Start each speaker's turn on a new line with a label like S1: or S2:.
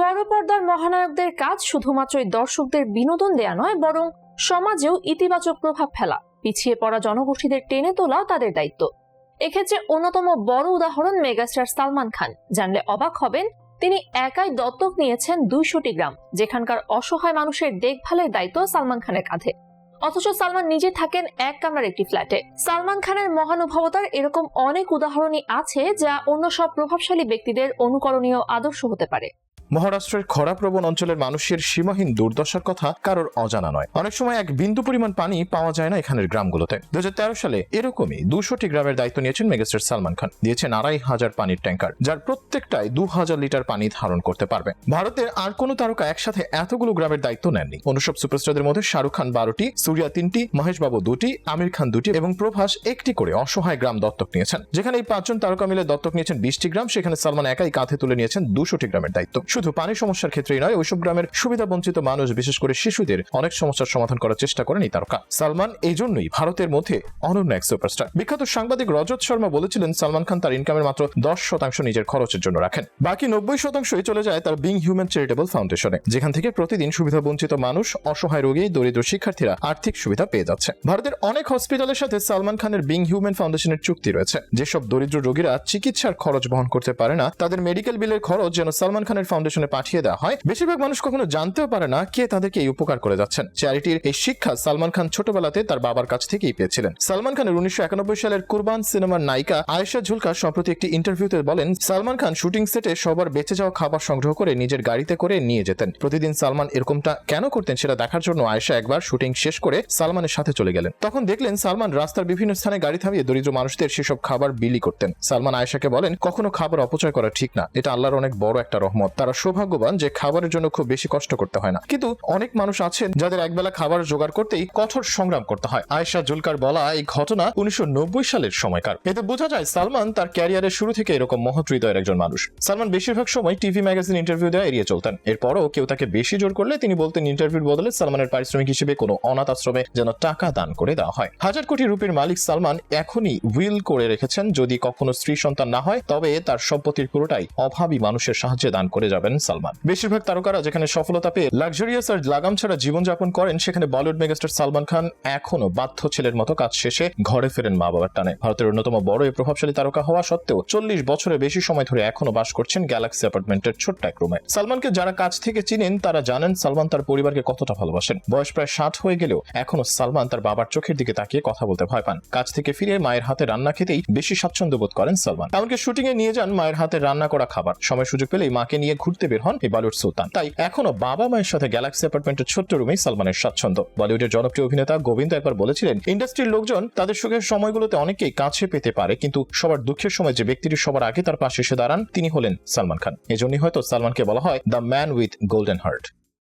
S1: বড় পর্দার মহানায়কদের কাজ শুধুমাত্রই দর্শকদের বিনোদন দেয়া নয়, বরং সমাজেও ইতিবাচক প্রভাব ফেলা। পিছিয়ে পড়া জনগোষ্ঠীদের টেনে তোলা তাদের দায়িত্ব। এক্ষেত্রে অন্যতম বড় উদাহরণ মেগাস্টার সালমান খান। জানলে অবাক হবেন, তিনি একাই দত্তক নিয়েছেন দুইশোটি গ্রাম, যেখানকার অসহায় মানুষের দেখভালের দায়িত্ব সালমান খানের কাঁধে। অথচ সালমান নিজে থাকেন এক কামরার একটি ফ্ল্যাটে। সালমান খানের মহানুভবতার এরকম অনেক উদাহরণই আছে, যা অন্য সব প্রভাবশালী ব্যক্তিদের অনুকরণীয় আদর্শ হতে পারে।
S2: মহারাষ্ট্রের খরাপ্রবণ অঞ্চলের মানুষের সীমাহীন দুর্দশার কথা কারোর অজানা নয়। অনেক সময় এক বিন্দু পরিমাণ পানি পাওয়া যায় না এখানের গ্রামগুলোতে। দুই হাজার তেরো সালে এরকমই দুশোটি গ্রামের দায়িত্ব নিয়েছেন মেগাস্টার সালমান খান। দিয়েছেন আড়াই হাজার পানির ট্যাঙ্কার, যার প্রত্যেকটাই দু হাজার লিটার পানি ধারণ করতে পারবে। ভারতের আর কোনো তারকা একসাথে এতগুলো গ্রামের দায়িত্ব নেননি। অনুসব সুপারস্টারদের মধ্যে শাহরুখ খান বারোটি, সুরিয়া তিনটি মহেশ বাবু দুটি, আমির খান দুটি এবং প্রভাস একটি করে অসহায় গ্রাম দত্তক নিয়েছেন। যেখানে এই পাঁচজন তারকা মিলে দত্তক নিয়েছেন বিশটি গ্রাম, সেখানে সালমান একাই কাঁধে তুলে নিয়েছেন দুশোটি গ্রামের দায়িত্ব। শুধু পানি সমস্যার ক্ষেত্রেই নয়, ওইসব গ্রামের সুবিধা বঞ্চিত মানুষ, বিশেষ করে শিশুদের, অনেক সমস্যার সমাধান করার চেষ্টা করেন এই তারকা সালমান, এই জন্যই ভারতের মধ্যে অনন্য এক সুপারস্টার। বিখ্যাত সাংবাদিক রজত শর্মা বলেছিলেন, সালমান খান তার ইনকামের মাত্র দশ শতাংশ নিজের খরচের জন্য রাখেন। বাকি নব্বই শতাংশই চলে যায় তার বিং হিউম্যান চ্যারিটেবল ফাউন্ডেশনে যেখান থেকে প্রতিদিন সুবিধা বঞ্চিত মানুষ, অসহায় রোগী, দরিদ্র শিক্ষার্থীরা আর্থিক সুবিধা পেয়ে যাচ্ছে। ভারতের অনেক হসপিটালের সাথে সালমান খানের বিং হিউম্যান ফাউন্ডেশনের চুক্তি রয়েছে। যেসব দরিদ্র রোগীরা চিকিৎসার খরচ বহন করতে পারে না, তাদের মেডিকেল বিলের খরচ যেন সালমান খানের ফাউন্ডেশনে পাঠিয়ে দেওয়া হয়, বেশিরভাগ মানুষ কখনো জানতেও পারে না কে তাদেরকে এই উপকার করে যাচ্ছেন। চ্যারিটির এই শিক্ষা সালমান খান ছোটবেলাতে তার বাবার কাছ থেকেই পেয়েছিলেন। সালমান খানের উনিশশো একানব্বই সালের কুরবান সিনেমার নায়িকা আয়েশা ঝুলকা সম্প্রতি একটি ইন্টারভিউতে বলেন, সালমান খান শুটিং সেটে সবার বেঁচে যাওয়া খাবার সংগ্রহ করে নিজের গাড়িতে করে নিয়ে যেতেন। প্রতিদিন সালমান এরকমটা কেন করতেন সেটা দেখার জন্য আয়েশা একবার শুটিং শেষ করে সালমানের সাথে চলে গেলেন। তখন দেখলেন সালমান রাস্তার বিভিন্ন স্থানে গাড়ি থামিয়ে দরিদ্র মানুষদের সেসব খাবার বিলি করতেন। সালমান আয়েশাকে বলেন, কখনো খাবার অপচয় করা ঠিক না। এটা আল্লাহর অনেক বড় একটা রহমত। তারা সৌভাগ্যবান যে খাবারের জন্য খুব বেশি কষ্ট করতে হয় না। কিন্তু অনেক মানুষ আছেন যাদের একবেলা খাবার জোগাড় করতেই কঠোর সংগ্রাম করতে হয়। আয়েশা জুলকার বলা এই ঘটনা উনিশশো নব্বই সালের সময়কার। এতে বোঝা যায় সালমান তার ক্যারিয়ারের শুরু থেকে এরকম মহৎ হৃদয়ের একজন মানুষ। সালমান বেশিরভাগ সময় টিভি ম্যাগাজিন ইন্টারভিউ দেওয়া এড়িয়ে চলতেন। এরপরও কেউ তাকে বেশি জোর করলে তিনি বলতেন ইন্টারভিউর বদলে সালমানের পারিশ্রমিক হিসেবে কোনো অনাথ আশ্রমে যেন টাকা দান করে দেওয়া হয়। হাজার কোটি রুপির মালিক সালমান এখনই উইল করে রেখেছেন যদি কখনো স্ত্রী সন্তান না হয়, তবে তার সম্পত্তির পুরোটাই অভাবী মানুষের সাহায্যে দান করে যাবেন সালমান। বেশিরভাগ তারকারা যেখানে সফলতা পেয়ে লাক্সারিয়াস আর লাগাম ছাড়া জীবনযাপন করেন, সেখানে বলিউড মেগাস্টার সালমান খান এখনও বাধ্য ছেলের মতো কাজ শেষে ঘরে ফেরেন মা বাবার টানে। ভারতের অন্যতম বড় এই প্রভাবশালী তারকা হওয়া সত্ত্বেও চল্লিশ বছরের বেশি সময় ধরে এখনও বাস করছেন গ্যালাক্সি অ্যাপার্টমেন্টের ছোট্ট এক রুমে সালমানকে যারা কাছ থেকে চিনেন, তারা জানেন সালমান তার পরিবারকে কতটা ভালোবাসেন। বয়স প্রায় ষাট হয়ে গেলেও এখনও সালমান তার বাবার চোখের দিকে তাকিয়ে কথা বলতে ভয় পান। কাজ থেকে ফিরে মায়ের হাতে রান্না খেতেই বেশি স্বাচ্ছন্দ্য বোধ করেন সালমান। এমনকি শুটিং এ নিয়ে যান মায়ের হাতে রান্না করা খাবার। সময় সুযোগ পেলেই মাকে নিয়ে ঘুরতে বের হন এই বলিউড সুলতান। তাই এখনও বাবা মায়ের সাথে গ্যালাক্সি অ্যাপার্টমেন্টের ছোট্ট রুমেই সালমানের স্বাচ্ছন্দ্য। বলিউডের জনপ্রিয় অভিনেতা গোবিন্দ একবার বলেছিলেন, ইন্ডাস্ট্রির লোকজন তাদের সুখের সময়গুলোতে অনেকেই কাছে পেতে পারে, কিন্তু সবার দুঃখের সময় যে ব্যক্তিটি সবার আগে তার পাশে এসে দাঁড়ান, তিনি হলেন সালমান খান। এজন্যই হয়তো সালমানকে বলা হয় the man with golden heart.